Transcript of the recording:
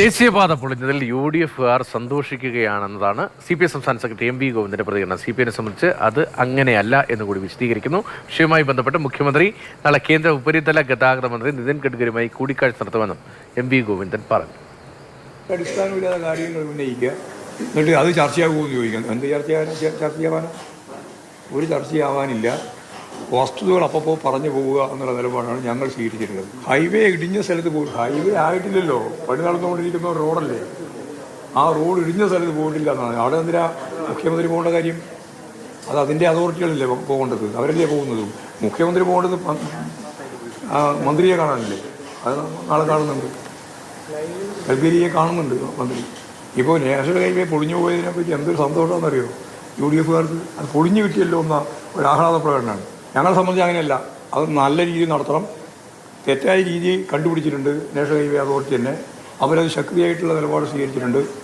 ദേശീയപാത പൊളിഞ്ഞതിൽ U D എഫുകാർ സന്തോഷിക്കുകയാണെന്നതാണ് സി പി എം സംസ്ഥാന സെക്രട്ടറി എം വി ഗോവിന്ദന്റെ പ്രതികരണം. സി പി എമ്മിനെ സംബന്ധിച്ച് അത് അങ്ങനെയല്ല എന്നുകൂടി വിശദീകരിക്കുന്നു. വിഷയവുമായി ബന്ധപ്പെട്ട് മുഖ്യമന്ത്രി നാളെ കേന്ദ്ര ഉപരിതല ഗതാഗത മന്ത്രി നിതിൻ ഗഡ്കരിയുമായി കൂടിക്കാഴ്ച നടത്തുമെന്നും എം വി ഗോവിന്ദൻ പറഞ്ഞു. അടിസ്ഥാനമില്ലാത്ത കാര്യങ്ങൾ ഉന്നയിക്കുക. എന്നിട്ട് അത് ചർച്ചയാകുമെന്ന് ചോദിക്കുന്നു. എന്ത് ചർച്ചയാകാൻ ചർച്ചയാവാനോ ഒരു ചർച്ചയാവാനില്ല. വസ്തുതകൾ അപ്പോൾ പറഞ്ഞു പോവുക എന്നുള്ള നിലപാടാണ് ഞങ്ങൾ സ്വീകരിച്ചിരിക്കുന്നത് ഹൈവേ ഇടിഞ്ഞ സ്ഥലത്ത് പോകും ഹൈവേ ആയിട്ടില്ലല്ലോ. പണി നടന്നുകൊണ്ടിരിക്കുന്ന റോഡല്ലേ? ആ റോഡ് ഇടിഞ്ഞ സ്ഥലത്ത് പോയിട്ടില്ല എന്നാണ്. അവിടെ എന്തിനാ മുഖ്യമന്ത്രി പോകേണ്ട കാര്യം? അത് അതിന്റെ അതോറിറ്റികളല്ലേ പോകേണ്ടത്? അവരല്ലേ പോകുന്നത്? മുഖ്യമന്ത്രി പോകേണ്ടത് മന്ത്രിയെ കാണാനല്ലേ? അത് നാളെ കാണുന്നുണ്ട്. കൽഗരിയെ കാണുന്നുണ്ട് മന്ത്രി. ഇപ്പോൾ നാഷണൽ ഹൈവേ പൊളിഞ്ഞു പോയതിനെ പറ്റി എന്തൊരു സന്തോഷമാണെന്നറിയോ യു ഡി എഫുകാർക്ക് അത് പൊളിഞ്ഞു കിട്ടിയല്ലോ എന്ന ഒരു ആഹ്ലാദ പ്രകടനമാണ് ഞങ്ങളെ സംബന്ധിച്ച് അങ്ങനെയല്ല. അത് നല്ല രീതിയിൽ നടത്തണം. തെറ്റായ രീതി കണ്ടുപിടിച്ചിട്ടുണ്ട്. നാഷണൽ ഹൈവേ അതോറിറ്റി തന്നെ. അവരത് ശക്തിയായിട്ടുള്ള നിലപാട് സ്വീകരിച്ചിട്ടുണ്ട്.